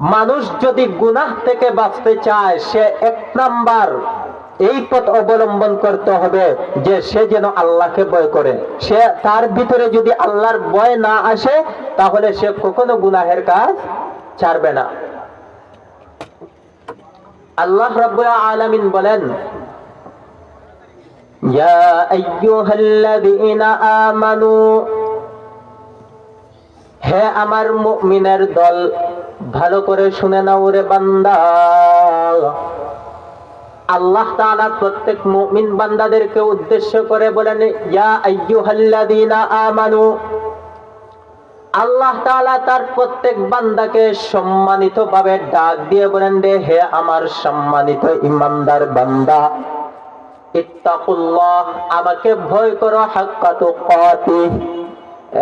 মানুষ যদি গুনাহ থেকে বাঁচতে চায়, সে এক নাম্বার এই পথ অবলম্বন করতে হবে যে সে যেন আল্লাহকে ভয় করে। সে তার ভিতরে যদি আল্লাহর ভয় না আসে, তাহলে সে কখনো গুনাহের কাজ ছাড়বে না। আল্লাহ রাব্বুল আলামিন বলেন হে আমার মুমিনের দল ভালো করে শুনে নাও রে বান্দা। আল্লাহ তাআলা প্রত্যেক মুমিন বান্দাদেরকে উদ্দেশ্য করে বলেন, ইয়া আইয়ুহাল্লাযীনা আমানু। আল্লাহ তাআলা তার প্রত্যেক বান্দাকে সম্মানিত ভাবে ডাক দিয়ে বলেন হে আমার সম্মানিত ইমানদার বান্দা, ইত্তাকুল্লাহ, আমাকে ভয় করো হাক্কা তুকাতিহ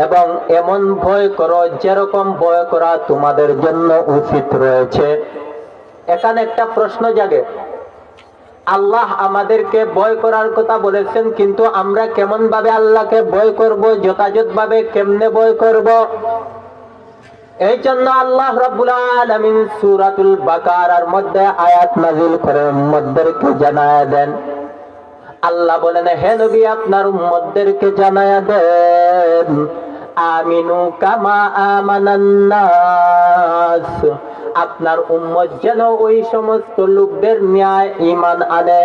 এবং এমন ভয় করো যেরকম ভয় করা তোমাদের জন্য উচিত রয়েছে। এখানে একটা প্রশ্ন জাগে। আল্লাহ আমাদেরকে ভয় করার কথা বলেছেন, কিন্তু আমরা কেমন ভাবে আল্লাহকে ভয় করব যথাযথ ভাবে কেমনে ভয় করব? এই জন্য আল্লাহ রাব্বুল আলামিন সূরাতুল বাকারার মধ্যে আয়াত নাযিল করে উম্মতদেরকে জানায় দেন। আল্লাহ বলেন, হে নবী, আপনার উম্মতদেরকে জানায়া দেন। আমিনু কামা আমানান নাস আপনার উম্মত যেন ওই সমস্ত লোকদের ন্যায় ইমান আনে।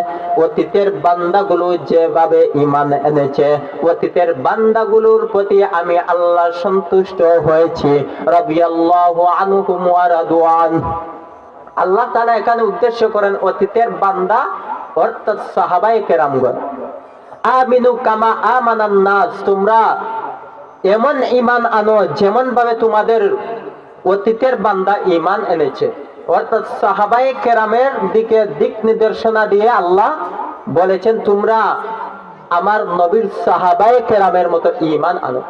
অতীতের বান্দাগুলো যেভাবে ইমান এনেছে, অতীতের বান্দাগুলোর প্রতি আমি আল্লাহ সন্তুষ্ট হয়েছি। রাদিয়াল্লাহু আনহুম ওয়া রাদওয়ান আল্লাহ তাআলা এখানে উদ্দেশ্য করেন অতীতের বান্দা, অর্থাৎ সাহাবায়ে কেরামগণ। আমিনু কামা আমানান নাস তোমরা এমন ইমান আনো যেমন ভাবে তোমাদের অতীতের বান্দা ইমান এনেছে। অর্থাৎ সাহাবাই কেরামের দিকে দিক নির্দেশনা দিয়ে আল্লাহ বলেছেন, তোমরা আমার নবীর সাহাবাই কেরামের মতো ইমান আনো।